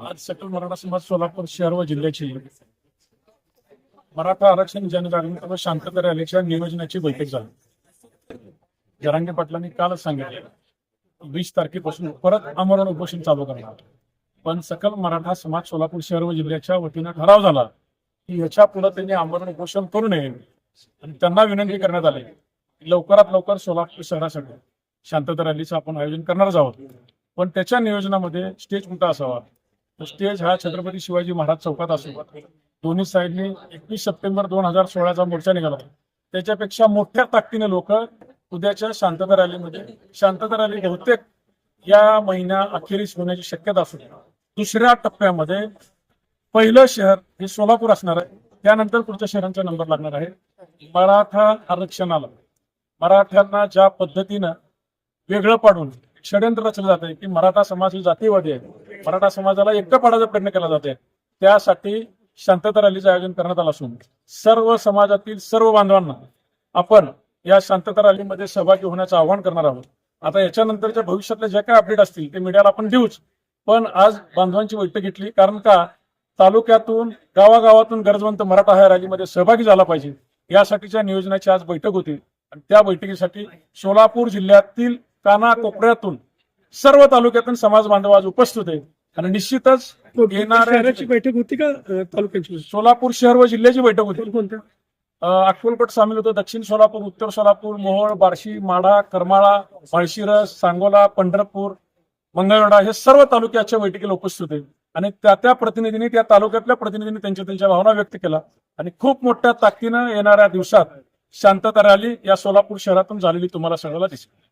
आज सकल मराठा समाज सोलापूर शहर व जिल्ह्याची मराठा आरक्षण जनजागृती व शांतता रॅलीच्या नियोजनाची बैठक झाली. जरांगे पाटलांनी कालच सांगितले वीस तारखेपासून परत आमरण उपोषण चालू करणार. पण सकल मराठा समाज सोलापूर शहर व जिल्ह्याच्या वतीनं ठराव झाला की याच्यापुढे त्यांनी आमरण उपोषण करू नये आणि त्यांना विनंती करण्यात आली लवकरात लवकर सोलापूर शहरासाठी शांतता रॅलीचं आपण आयोजन करणारच आहोत. पण त्याच्या नियोजनामध्ये स्टेज कुठं असावा. स्टेज हा छत्रपती शिवाजी महाराज चौकात असो दोन्ही साईडने एकवीस सप्टेंबर दोन हजार सोळाचा मोर्चा निघाला. त्याच्यापेक्षा मोठ्या ताकदीने लोक उद्याच्या शांतता रॅलीमध्ये शांतता रॅली बहुतेक या महिन्या अखेरीस होण्याची शक्यता असून दुसऱ्या टप्प्यामध्ये पहिलं शहर हे सोलापूर असणार आहे. त्यानंतर पुढच्या शहरांचा नंबर लागणार आहे. मराठा आरक्षणाला. मराठ्यांना ज्या पद्धतीनं वेगळं पाडून षडयंत्र रचलं जात आहे की मराठा समाज ही जातीवादी आहे. मराठा समाजाला एकटं पाडायचा प्रयत्न केला जाते त्यासाठी शांतता रॅलीचं आयोजन करण्यात आलं असून सर्व समाजातील सर्व बांधवांना आपण या शांतता रॅलीमध्ये सहभागी होण्याचं आवाहन करणार आहोत. आता याच्यानंतरच्या भविष्यातल्या ज्या काही अपडेट असतील ते मीडियाला आपण देऊच. पण आज बांधवांची बैठक घेतली कारण का तालुक्यातून गावागावातून गरजवंत मराठा ह्या रॅलीमध्ये सहभागी झाला पाहिजे. यासाठीच्या नियोजनाची आज बैठक होती. आणि त्या बैठकीसाठी सोलापूर जिल्ह्यातील कानाकोपऱ्यातून सर्व तालुक्यातून समाज बांधव आज उपस्थित आहेत. आणि निश्चितच येणाऱ्या बैठक होती का तालुक्याची? सोलापूर शहर व जिल्ह्याची बैठक होती. कोणत्या अक्कलकोट सामील होतं दक्षिण सोलापूर उत्तर सोलापूर मोहोळ बार्शी माढा करमाळा माळशिरस सांगोला पंढरपूर मंगळवेढा हे सर्व तालुक्याच्या बैठकीला उपस्थित होते आणि त्या त्या प्रतिनिधींनी त्या तालुक्यातल्या प्रतिनिधींनी त्यांच्या त्यांच्या भावना व्यक्त केला आणि खूप मोठ्या ताकदीनं येणाऱ्या दिवसात शांतता रॅली या सोलापूर शहरातून झालेली तुम्हाला सगळ्याला दिसेल.